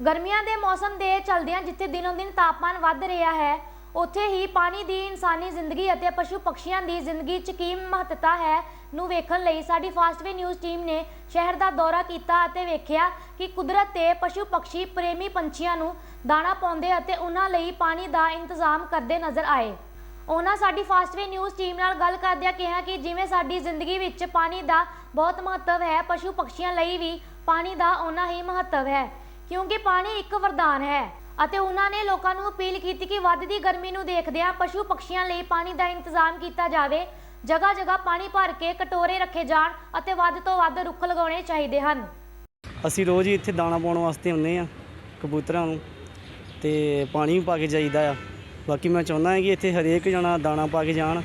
ਗਰਮੀਆਂ ਦੇ ਮੌਸਮ ਦੇ ਚਲਦਿਆਂ ਜਿੱਥੇ ਦਿਨੋਂ ਦਿਨ ਤਾਪਮਾਨ ਵੱਧ ਰਿਹਾ ਹੈ, ਉੱਥੇ ਹੀ ਪਾਣੀ ਦੀ ਇਨਸਾਨੀ ਜ਼ਿੰਦਗੀ ਅਤੇ ਪਸ਼ੂ ਪਕਸ਼ੀਆਂ ਦੀ ਜ਼ਿੰਦਗੀ 'ਚ ਕੀ ਮਹੱਤਤਾ ਹੈ ਨੂੰ ਵੇਖਣ ਲਈ ਸਾਡੀ ਫਾਸਟਵੇ ਨਿਊਜ਼ ਟੀਮ ਨੇ ਸ਼ਹਿਰ ਦਾ ਦੌਰਾ ਕੀਤਾ ਅਤੇ ਵੇਖਿਆ ਕਿ ਕੁਦਰਤ ਤੇ ਪਸ਼ੂ ਪਕਸ਼ੀ ਪ੍ਰੇਮੀ ਪੰਛੀਆਂ ਨੂੰ ਦਾਣਾ ਪਾਉਂਦੇ ਅਤੇ ਉਹਨਾਂ ਲਈ ਪਾਣੀ ਦਾ ਇੰਤਜ਼ਾਮ ਕਰਦੇ ਨਜ਼ਰ ਆਏ। ਉਹਨਾਂ ਸਾਡੀ ਫਾਸਟਵੇ ਨਿਊਜ਼ ਟੀਮ ਨਾਲ ਗੱਲ ਕਰਦਿਆਂ ਕਿਹਾ ਕਿ ਜਿਵੇਂ ਸਾਡੀ ਜ਼ਿੰਦਗੀ ਵਿੱਚ ਪਾਣੀ ਦਾ ਬਹੁਤ ਮਹੱਤਵ ਹੈ, ਪਸ਼ੂ ਪਕਸ਼ੀਆਂ ਲਈ ਵੀ ਪਾਣੀ ਦਾ ਓਨਾ ਹੀ ਮਹੱਤਵ ਹੈ। ਕਿਉਂਕਿ ਪਾਣੀ ਇੱਕ ਵਰਦਾਨ ਹੈ ਅਤੇ ਉਹਨਾਂ ਨੇ ਲੋਕਾਂ ਨੂੰ ਅਪੀਲ ਕੀਤੀ ਕਿ ਵੱਧਦੀ ਗਰਮੀ ਨੂੰ ਦੇਖਦਿਆਂ ਪਸ਼ੂ ਪਕਸ਼ੀਆਂ ਲਈ ਪਾਣੀ ਦਾ ਇੰਤਜ਼ਾਮ ਕੀਤਾ ਜਾਵੇ ਜਗ੍ਹਾ ਜਗ੍ਹਾ ਪਾਣੀ ਭਰ ਕੇ ਕਟੋਰੇ ਰੱਖੇ ਜਾਣ ਅਤੇ ਵੱਧ ਤੋਂ ਵੱਧ ਰੁੱਖ ਲਗਾਉਣੇ ਚਾਹੀਦੇ ਹਨ। ਅਸੀਂ ਰੋਜ਼ ਹੀ ਇੱਥੇ ਦਾਣਾ ਪਾਉਣ ਵਾਸਤੇ ਆਉਂਦੇ ਆ ਕਬੂਤਰਾਂ ਨੂੰ ਤੇ ਪਾਣੀ ਵੀ ਪਾ ਕੇ ਜਾਈਦਾ ਆ। ਬਾਕੀ ਮੈਂ ਚਾਹੁੰਦਾ ਹਾਂ ਕਿ ਇੱਥੇ ਹਰੇਕ ਜਣਾ ਦਾਣਾ ਪਾ ਕੇ ਜਾਣ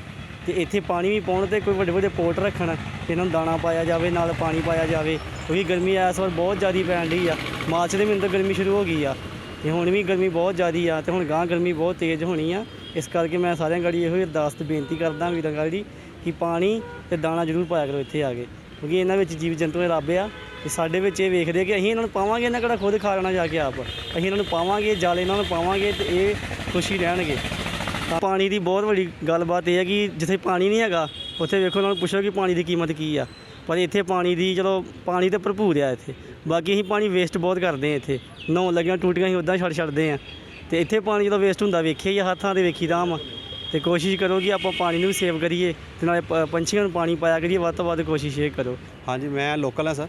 ਤੇ ਇੱਥੇ ਪਾਣੀ ਵੀ ਪਾਉਣ ਤੇ ਕੋਈ ਵੱਡੇ ਵੱਡੇ ਪੋਰਟ ਰੱਖਣ ਤੇ ਇਹਨਾਂ ਨੂੰ ਦਾਣਾ ਪਾਇਆ ਜਾਵੇ, ਨਾਲ ਪਾਣੀ ਪਾਇਆ ਜਾਵੇ। ਕਿਉਂਕਿ ਗਰਮੀ ਇਸ ਵਾਰ ਬਹੁਤ ਜ਼ਿਆਦਾ ਪੈਣ ਡਈ ਆ। ਮਾਰਚ ਦੇ ਮਹੀਨੇ ਤੋਂ ਗਰਮੀ ਸ਼ੁਰੂ ਹੋ ਗਈ ਆ। ਤੇ ਹੁਣ ਵੀ ਗਰਮੀ ਬਹੁਤ ਜ਼ਿਆਦਾ ਆ ਤੇ ਹੁਣ ਗਾਂ ਗਰਮੀ ਬਹੁਤ ਤੇਜ਼ ਹੋਣੀ ਆ। ਇਸ ਕਰਕੇ ਮੈਂ ਸਾਰਿਆਂ ਗਾੜੀ ਇਹੋ ਹੀ ਅਰਦਾਸ ਤੇ ਬੇਨਤੀ ਕਰਦਾ ਵੀਰਾਂ ਗਾੜੀ ਕਿ ਪਾਣੀ ਤੇ ਦਾਣਾ ਜ਼ਰੂਰ ਪਾਇਆ ਕਰੋ ਇੱਥੇ ਆ ਕੇ। ਕਿਉਂਕਿ ਇਹਨਾਂ ਵਿੱਚ ਜੀਵ ਜੰਤੂ ਦੇ ਰੱਬ ਆ ਤੇ ਸਾਡੇ ਵਿੱਚ ਇਹ ਵੇਖਦੇ ਆ ਕਿ ਅਸੀਂ ਇਹਨਾਂ ਨੂੰ ਪਾਵਾਂਗੇ ਇਹਨਾਂ ਕਿਹੜਾ ਖੁਦ ਖਾ ਲੈਣਾ ਜਾ ਕੇ ਆਪ। ਅਸੀਂ ਇਹਨਾਂ ਨੂੰ ਪਾਵਾਂਗੇ, ਜਾਲ ਇਹਨਾਂ ਨੂੰ ਪਾਵਾਂਗੇ ਤੇ ਇਹ ਖੁਸ਼ੀ ਰਹਿਣਗੇ। ਪਾਣੀ ਦੀ ਬਹੁਤ ਵੱਡੀ ਗੱਲਬਾਤ ਇਹ ਹੈ ਕਿ ਜਿੱਥੇ ਪਾਣੀ ਨਹੀਂ ਹੈਗਾ ਉੱਥੇ ਵੇਖੋ ਉਹਨਾਂ ਨੂੰ ਪੁੱਛੋ ਕਿ ਪਾਣੀ ਦੀ ਕੀਮਤ ਕੀ ਆ। ਪਰ ਇੱਥੇ ਪਾਣੀ ਦੀ ਚਲੋ ਪਾਣੀ ਤੇ ਭਰਪੂਰ ਆ ਇੱਥੇ। ਬਾਕੀ ਅਸੀਂ ਪਾਣੀ ਵੇਸਟ ਬਹੁਤ ਕਰਦੇ ਆ ਇੱਥੇ। ਨਹਾਉਣ ਲੱਗਿਆਂ ਟੂਟੀਆਂ ਅਸੀਂ ਉੱਦਾਂ ਛੱਡ ਛੱਡਦੇ ਆ ਤੇ ਇੱਥੇ ਪਾਣੀ ਜਦੋਂ ਵੇਸਟ ਹੁੰਦਾ ਵੇਖਿਆ ਹੀ ਆ, ਹਰ ਥਾਂ ਤੇ ਵੇਖੀਦਾ ਆਮ ਤੇ ਕੋਸ਼ਿਸ਼ ਕਰੋ ਕਿ ਆਪਾਂ ਪਾਣੀ ਨੂੰ ਵੀ ਸੇਵ ਕਰੀਏ ਤੇ ਨਾਲੇ ਪ- ਪੰਛੀਆਂ ਨੂੰ ਪਾਣੀ ਪਾਇਆ ਕਰੀਏ ਵੱਧ ਤੋਂ ਵੱਧ ਕੋਸ਼ਿਸ਼ ਇਹ ਕਰੋ। ਹਾਂਜੀ ਮੈਂ ਲੋਕਲ ਹਾਂ ਸਰ।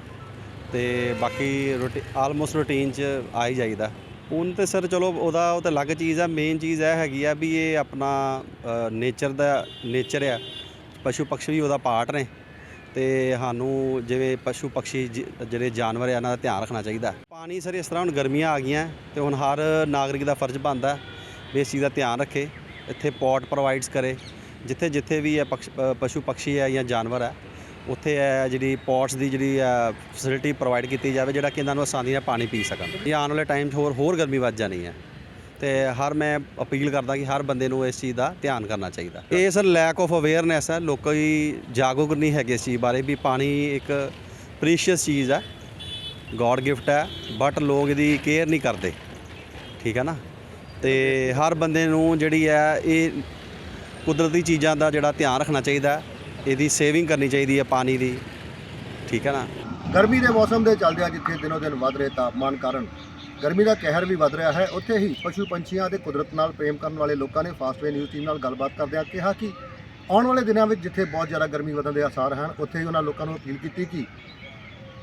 ਤੇ ਬਾਕੀ ਰੂਟੀ ਆਲਮੋਸਟ ਰੂਟੀਨ ਚ ਆ ਹੀ ਜਾਈਦਾ। ਹੁਣ ਤੇ ਸਰ ਚਲੋ ਉਹਦਾ ਉਹ ਤਾਂ ਅਲੱਗ ਚੀਜ਼ ਆ ਮੇਨ ਚੀਜ਼ ਇਹ ਹੈਗੀ ਆ ਵੀ ਇਹ ਆਪਣਾ ਨੇਚਰ ਦਾ ਨੇਚਰ ਆ। ਪਸ਼ੂ ਪਕਸ਼ੀ ਵੀ ਉਹਦਾ ਪਾਰਟ ਨੇ। ਤੇ ਸਾਨੂੰ ਜਿਵੇਂ ਪਸ਼ੂ ਪਕਸ਼ੀ ਜਿਹੜੇ ਜਾਨਵਰ ਆ, ਇਹਨਾਂ ਦਾ ਧਿਆਨ ਰੱਖਣਾ ਚਾਹੀਦਾ। ਪਾਣੀ ਸਰ ਇਸ ਤਰ੍ਹਾਂ ਹੁਣ ਗਰਮੀਆਂ ਆ ਗਈਆਂ, ਤੇ ਹੁਣ ਹਰ ਨਾਗਰਿਕ ਦਾ ਫਰਜ਼ ਬਣਦਾ, ਵੀ ਇਸ ਚੀਜ਼ ਦਾ ਧਿਆਨ ਰੱਖੇ, ਇੱਥੇ ਪੋਟ ਪ੍ਰੋਵਾਈਡਸ ਕਰੇ। ਜਿੱਥੇ ਜਿੱਥੇ ਵੀ ਇਹ ਪਕਸ਼- ਪਸ਼ੂ ਪਕਸ਼ੀ ਹੈ ਜਾਂ ਜਾਨਵਰ ਹੈ ਉੱਥੇ ਹੈ ਜਿਹੜੀ ਪੋਟਸ ਦੀ ਜਿਹੜੀ ਫੈਸਿਲਿਟੀ ਪ੍ਰੋਵਾਈਡ ਕੀਤੀ ਜਾਵੇ ਜਿਹੜਾ ਕਿ ਇਹਨਾਂ ਨੂੰ ਆਸਾਨੀ ਨਾਲ ਪਾਣੀ ਪੀ ਸਕਣ। ਇਹ ਆਉਣ ਵਾਲੇ ਟਾਈਮ 'ਚ ਹੋਰ ਹੋਰ ਗਰਮੀ ਵੱਧ ਜਾਣੀ ਹੈ। ਤੇ ਹਰ ਮੈਂ ਅਪੀਲ ਕਰਦਾ ਕਿ ਹਰ ਬੰਦੇ ਨੂੰ ਇਸ ਚੀਜ਼ ਦਾ ਧਿਆਨ ਕਰਨਾ ਚਾਹੀਦਾ। ਇਹ ਸਰ ਲੈਕ ਆਫ ਅਵੇਅਰਨੈਸ ਹੈ। ਲੋਕਾਂ ਦੀ ਜਾਗਰੂਕ ਨਹੀਂ ਹੈਗੇ ਇਸ ਚੀਜ਼ ਬਾਰੇ ਵੀ ਪਾਣੀ ਇੱਕ ਪ੍ਰੀਸ਼ੀਅਸ ਚੀਜ਼ ਹੈ। ਗੋਡ ਗਿਫਟ ਹੈ। ਬਟ ਲੋਕ ਇਹਦੀ ਕੇਅਰ ਨਹੀਂ ਕਰਦੇ। ਠੀਕ ਹੈ ਨਾ? ਤੇ ਹਰ ਬੰਦੇ ਨੂੰ ਜਿਹੜੀ ਹੈ, ਇਹ ਕੁਦਰਤੀ ਚੀਜ਼ਾਂ ਦਾ ਜਿਹੜਾ ਧਿਆਨ ਰੱਖਣਾ ਚਾਹੀਦਾ ਇਹਦੀ ਸੇਵਿੰਗ ਕਰਨੀ ਚਾਹੀਦੀ ਹੈ ਪਾਣੀ ਦੀ। ਠੀਕ ਹੈ ਨਾ? ਗਰਮੀ ਦੇ ਮੌਸਮ ਦੇ ਚੱਲਦਿਆਂ ਜਿੱਥੇ ਦਿਨੋ ਦਿਨ ਵੱਧ ਰਹੇ ਤਾਪਮਾਨ ਕਾਰਨ। ਗਰਮੀ ਦਾ ਕਹਿਰ ਵੀ ਵੱਧ ਰਿਹਾ ਹੈ। ਉੱਥੇ ਹੀ ਪਸ਼ੂ ਪੰਛੀਆਂ ਅਤੇ ਕੁਦਰਤ ਨਾਲ ਪ੍ਰੇਮ ਕਰਨ ਵਾਲੇ ਲੋਕਾਂ ਨੇ ਫਾਸਟਵੇ ਨਿਊਜ਼ ਟੀਮ ਨਾਲ ਗੱਲਬਾਤ ਕਰਦਿਆਂ ਕਿਹਾ ਕਿ ਆਉਣ ਵਾਲੇ ਦਿਨਾਂ ਵਿੱਚ ਜਿੱਥੇ ਬਹੁਤ ਜ਼ਿਆਦਾ ਗਰਮੀ ਵਧਣ ਦੇ ਆਸਾਰ ਹਨ, ਉੱਥੇ ਹੀ ਉਹਨਾਂ ਲੋਕਾਂ ਨੂੰ ਅਪੀਲ ਕੀਤੀ ਕਿ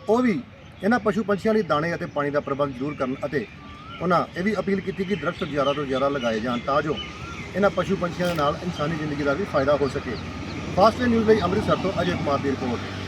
ਉਹ ਵੀ ਇਹਨਾਂ ਪਸ਼ੂ ਪੰਛੀਆਂ ਲਈ ਦਾਣੇ ਅਤੇ ਪਾਣੀ ਦਾ ਪ੍ਰਬੰਧ ਜ਼ਰੂਰ ਕਰਨ ਅਤੇ ਉਹਨਾਂ ਇਹ ਵੀ ਅਪੀਲ ਕੀਤੀ ਕਿ ਦਰਖਤ ਜ਼ਿਆਦਾ ਤੋਂ ਜ਼ਿਆਦਾ ਲਗਾਏ ਜਾਣ ਤਾਂ ਜੋ ਇਹਨਾਂ ਪਸ਼ੂ ਪੰਛੀਆਂ ਦੇ ਨਾਲ ਇਨਸਾਨੀ ਜ਼ਿੰਦਗੀ ਦਾ ਵੀ ਫਾਇਦਾ ਹੋ ਸਕੇ। ਫਾਸਟ ਨਿਊਜ਼ ਲਈ ਅੰਮ੍ਰਿਤਸਰ ਤੋਂ ਅਜੇ ਕੁਮਾਰ ਦੀ ਰਿਪੋਰਟ।